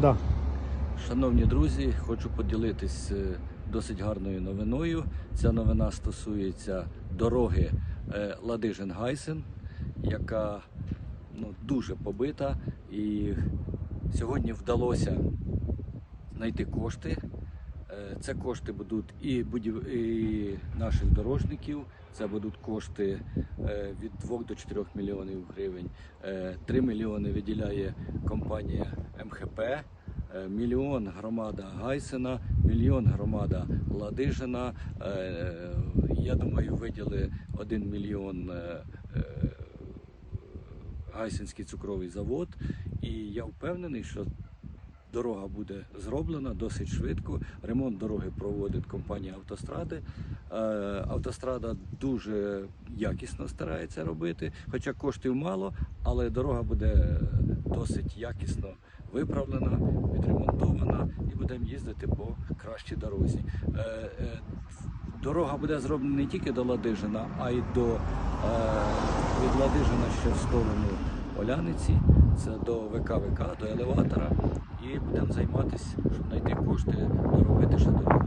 Да. Шановні друзі, хочу поділитись е, досить гарною новиною. Ця новина стосується дороги е, Ладижин-Гайсен, яка ну, дуже побита. І сьогодні вдалося знайти кошти. Е, Це кошти будуть і, будів... і наших дорожників, це будуть кошти е, від 2 до 4 мільйонів гривень. Е, 3 мільйони виділяє компанія МХП, е, мільйон громада Гайсена, мільйон громада Ладижина. Е, Я думаю, виділи 1 мільйон е, е, Гайсинський цукровий завод. І я впевнений, що Дорога буде зроблена досить швидко. Ремонт дороги проводить компанія Автостради. Е, Автострада дуже якісно старається робити, хоча коштів мало, але дорога буде досить якісно виправлена, відремонтована і будемо їздити по кращій дорозі. Е, е, Дорога буде зроблена не тільки до Ладижина, а й до від Ладижина ще в сторону Оляниці, це до ВКВК, до елеватора. І будемо займатися, щоб знайти кошти доробити ще дорогу.